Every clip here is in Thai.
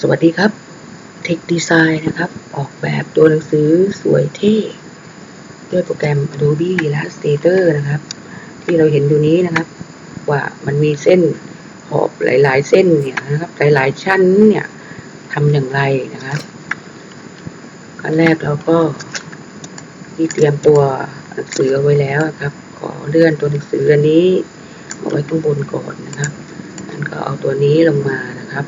สวัสดีครับ Tech Design นะครับ ออกแบบตัวหนังสือสวยเท่ด้วยโปรแกรม Adobe Illustrator นะครับ ที่เราเห็นอยู่นี้นะครับ ว่ามันมีเส้นขอบหลาย ๆ เส้นเนี่ยนะครับ หลาย ๆ ชั้นเนี่ยทำอย่างไรนะครับขั้นแรกเราก็ที่เตรียมตัวหนังสือเอาไว้แล้วครับ ขอเลื่อนตัวหนังสืออันนี้เอาไว้ข้างบนก่อนนะครับแล้วก็เอาตัวนี้ลงมานะครับ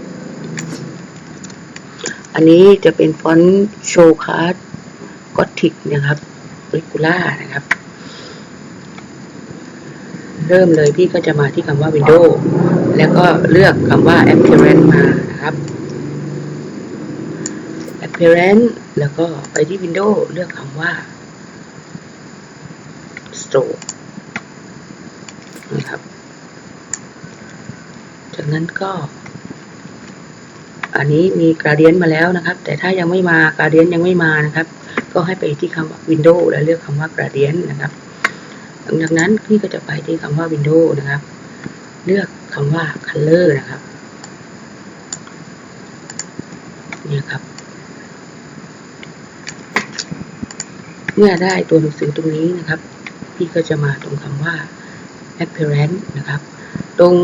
อันนี้จะเป็นฟอนต์โชว์คาร์ดกอติกนะครับริกูล่านะครับ เริ่มเลยพี่ก็จะมาที่คำว่า Windows แล้วก็เลือกคำว่า Appearance มานะครับ Appearance แล้วก็ไปที่ Windows เลือกคำว่า Stroke นะครับ จากนั้นก็ อันนี้มีกราเดียนมาแล้วนะครับ แต่ถ้ายังไม่มากราเดียนยังไม่มานะครับ ก็ให้ไปที่คำว่า Windows แล้วเลือกคำว่ากราเดียนนะครับ หลังจากนั้นพี่ก็จะไปที่คำว่า Windows นะครับ เลือกคำว่า Color นะครับเนี่ยครับ เมื่อได้ตัวหนังสือตรงนี้นะครับ พี่ก็จะมาตรงคำว่า Appearance นะครับ ตรง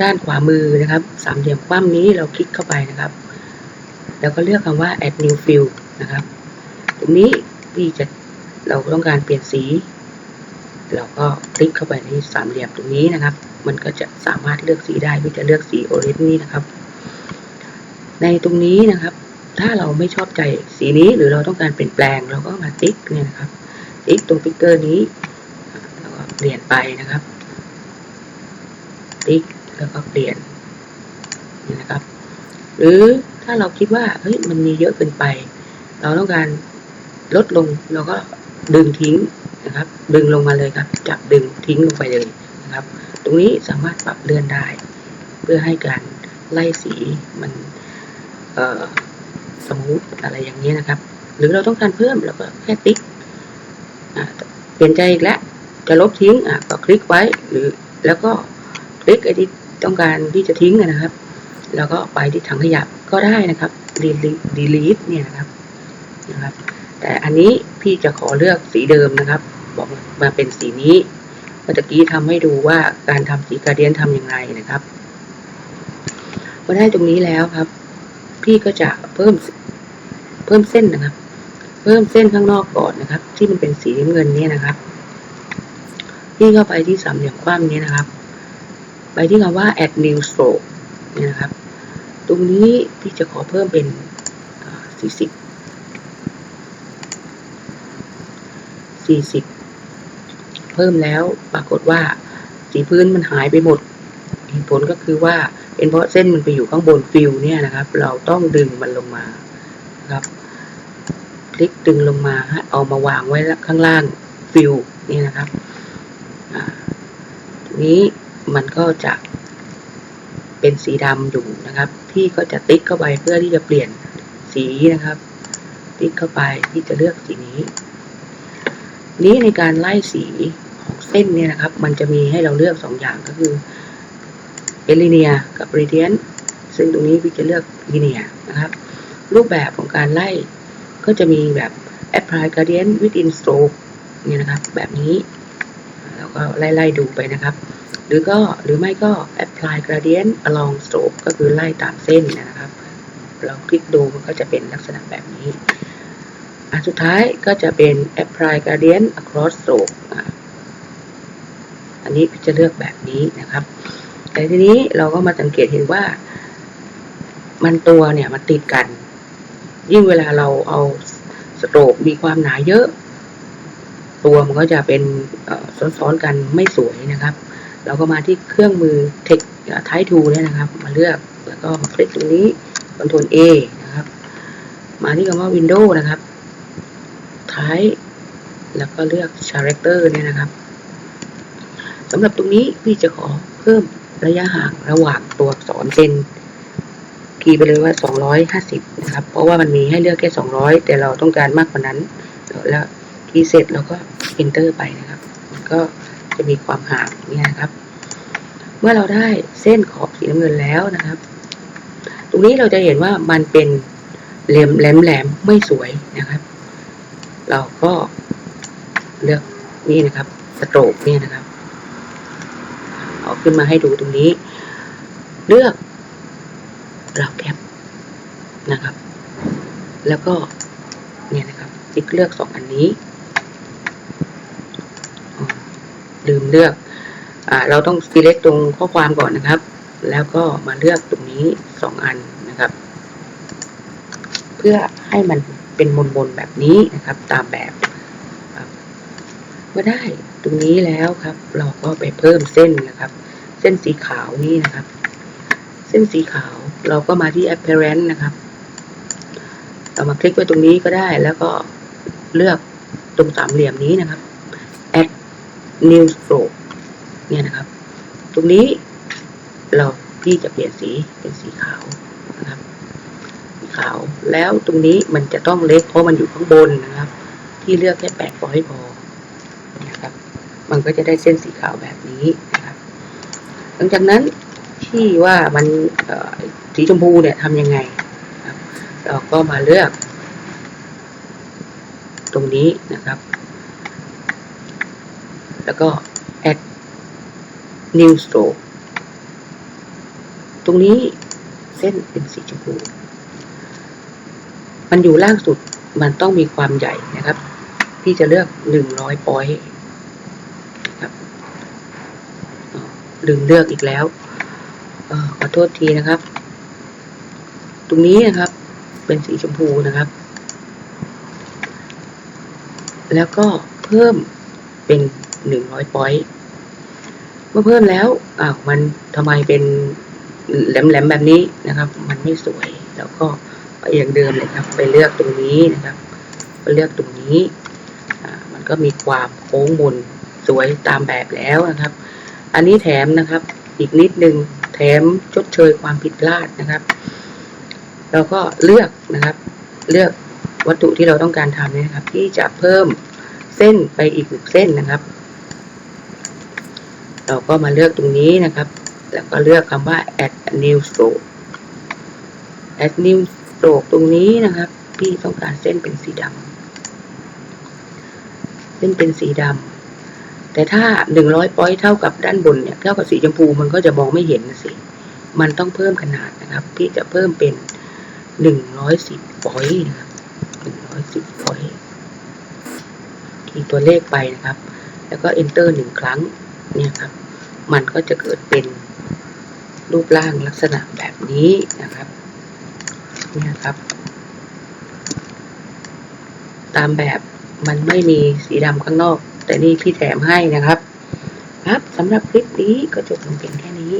ด้านขวามือนะครับสามเหลี่ยมคว่ำนี้เราคลิกเข้าไปนะครับ แล้วก็เลือกคำว่า add new field นะครับ ตรงนี้พี่จะเราต้องการเปลี่ยนสี เราก็คลิกเข้าไปในสามเหลี่ยมตรงนี้นะครับ มันก็จะสามารถเลือกสีได้พี่จะเลือกสีโอเรนจ์นี้นะครับ ในตรงนี้นะครับ ถ้าเราไม่ชอบใจสีนี้หรือเราต้องการเปลี่ยนแปลงเราก็มาติ๊กเนี่ยนะครับติ๊กตรงติ๊กเกอร์นี้แล้วก็เปลี่ยนไปนะครับ ติ๊กแล้วก็เปลี่ยนนี่นะครับ หรือถ้าเราคิดว่าเฮ้ยมันมีเยอะเกินไป เราต้องการลดลงเราก็ดึงทิ้งนะครับ ดึงลงมาเลยครับ จับดึงทิ้งลงไปเลยนะครับ ตรงนี้สามารถปรับเลื่อนได้ เพื่อให้การไล่สีมันสมูทอะไรอย่างนี้นะครับ หรือเราต้องการเพิ่มเราก็แค่ติ๊กเปลี่ยนใจอีกแล้วจะลบทิ้งอะก็คลิกไว้หรือแล้วก็ คลิกไอ้ที่ต้องการที่จะทิ้งนะครับ แล้วก็ไปที่ถังขยะก็ได้นะครับ delete เนี่ยนะครับนะครับ แต่อันนี้พี่จะขอเลือกสีเดิมนะครับ บอกมาเป็นสีนี้เมื่อกี้ทำให้ดูว่าการทำสีกระเดียนทำอย่างไรนะครับพอได้ตรงนี้แล้วครับ พี่ก็จะเพิ่มเพิ่มเส้นนะครับ เพิ่มเส้นข้างนอกก่อนนะครับ ที่มันเป็นสีเงินเนี่ยนะครับ พี่เข้าไปที่สามเหลี่ยมคว่ำนี้นะครับ ไปที่คำว่า add new stroke เนี่ยนะครับ ตรงนี้พี่จะขอเพิ่มเป็นสี่สิบสี่สิบเพิ่มแล้วปรากฏว่าสีพื้นมันหายไปหมดเหตุผลก็คือว่าเป็นเพราะเส้นมันไปอยู่ข้างบนฟิลเนี่ยนะครับ เราต้องดึงมันลงมาครับคลิกดึงลงมาเอามาวางไว้ข้างล่างฟิลนี่นะครับทีนี้ มันก็จะเป็นสีดำอยู่นะครับ พี่ก็จะติ๊กเข้าไปเพื่อที่จะเปลี่ยนสีนะครับ ติ๊กเข้าไปที่จะเลือกสีนี้ นี้ในการไล่สีของเส้นเนี่ยนะครับ มันจะมีให้เราเลือกสองอย่างก็คือเอลิเนียกับเรเดียนซึ่งตรงนี้พี่จะเลือกลีเนียนะครับ รูปแบบของการไล่ก็จะมีแบบ apply gradient within stroke เนี่ยนะครับ แบบนี้ แล้วก็ไล่ๆดูไปนะครับ หรือก็หรือไม่ก็ apply gradient along stroke ก็คือไล่ตามเส้นนะครับ เราคลิกดูมันก็จะเป็นลักษณะแบบนี้ อันสุดท้ายก็จะเป็น apply gradient across stroke อันนี้จะเลือกแบบนี้นะครับ แต่ทีนี้เราก็มาสังเกตเห็นว่า มันตัวเนี่ยมันติดกัน ยิ่งเวลาเราเอาสโตรกมีความหนาเยอะ ตัวมันก็จะเป็นซ้อนๆกันไม่สวยนะครับ เราก็มาที่เครื่องมือเทคไททูเนี่ยนะครับ มาเลือกแล้วก็มาคลิกตรงนี้ Ctrl A นะครับ มาที่คำว่า Windows นะครับท้ายแล้วก็เลือก Character เนี่ยนะครับสำหรับตรงนี้พี่จะขอเพิ่มระยะห่างระหว่างตัวอักษรเป็นคีย์ไปเลยว่า 250 นะครับ เพราะว่ามันมีให้เลือกแค่ 200 แต่เราต้องการมากกว่านั้น แล้ว คีย์เสร็จเราก็ Enter ไปนะครับ มันก็จะมีความห่างเนี่ยนะครับ เมื่อเราได้เส้นขอบสีน้ำเงินแล้วนะครับ ตรงนี้เราจะเห็นว่ามันเป็นเหลี่ยมแหลมๆไม่สวยนะครับ เราก็เลือกนี่นะครับสโตรกนี่นะครับเอาขึ้นมาให้ดูตรงนี้ เลือกเราแคปนะครับ แล้วก็เนี่ยนะครับ ติ๊กเลือกสองอันนี้อ๋อ ลืมเลือกอเราต้อง select ตรงข้อความก่อนนะครับ แล้วก็มาเลือกตรงนี้สองอันนะครับ เพื่อให้มันเป็นมนๆแบบนี้นะครับ ตามแบบเมื่อได้ตรงนี้แล้วครับ เราก็ไปเพิ่มเส้นนะครับ เส้นสีขาวนี่นะครับ เส้นสีขาวเราก็มาที่ apparent นะครับเรามาคลิกไว้ตรงนี้ก็ได้แล้วก็เลือกตรงสามเหลี่ยมนี้นะครับ new stroke เนี่ยนะครับ ตรงนี้เราพี่จะเปลี่ยนสีเป็นสีขาวนะครับ สีขาว แล้วตรงนี้มันจะต้องเล็กเพราะมันอยู่ข้างบนนะครับ ที่เลือกแค่แปดพอให้พอนะครับ มันก็จะได้เส้นสีขาวแบบนี้นะครับ หลังจากนั้นที่ว่ามันสีชมพูเนี่ยทำยังไงเราก็มาเลือก ตรงนี้นะครับ แล้วก็ add new stroke ตรงนี้เส้นเป็นสีชมพู มันอยู่ล่างสุด มันต้องมีความใหญ่นะครับ พี่จะเลือกหนึ่งร้อยปอยครับลืมเลือกอีกแล้วออขอโทษทีนะครับ ตรงนี้นะครับ เป็นสีชมพูนะครับ แล้วก็เพิ่มเป็น หนึ่งร้อยปอยเมื่อเพิ่มแล้วอ้าวมันทำไมเป็นแหลมๆแบบนี้นะครับ มันไม่สวยแล้วก็ไปอย่างเดิมเลยครับ ไปเลือกตรงนี้นะครับ ไปเลือกตรงนี้อ่ามันก็มีความโค้งมนสวยตามแบบแล้วนะครับ อันนี้แถมนะครับ อีกนิดนึงแถมชดเชยความผิดพลาดนะครับเราก็เลือกนะครับ เลือกวัตถุที่เราต้องการทำเนี่ยนะครับ ที่จะเพิ่มเส้นไปอีกหนึ่งเส้นนะครับ เราก็มาเลือกตรงนี้นะครับ แล้วก็เลือกคำว่า add new stroke add new stroke ตรงนี้นะครับ พี่ต้องการเส้นเป็นสีดำเส้นเป็นสีดำแต่ถ้าหนึ่งร้อยปอยเท่ากับด้านบนเนี่ย เท่ากับสีชมพูมันก็จะมองไม่เห็นนะสิ มันต้องเพิ่มขนาดนะครับ พี่จะเพิ่มเป็นหนึ่งร้อยสิบปอยนะครับหนึ่งร้อยสิบปอยคีย์ตัวเลขไปนะครับ แล้วก็ enter หนึ่งครั้ง เนี่ยครับ มันก็จะเกิดเป็นรูปร่างลักษณะแบบนี้นะครับ เนี่ยครับ ตามแบบมันไม่มีสีดำข้างนอก แต่นี่พี่แถมให้นะครับ ครับสำหรับคลิปนี้ก็จบลงเพียงแค่นี้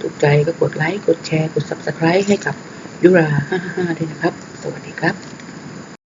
ถูกใจก็กดไลค์ กดแชร์ กด subscribe ให้กับยุรา55ด้วยนะครับ สวัสดีครับ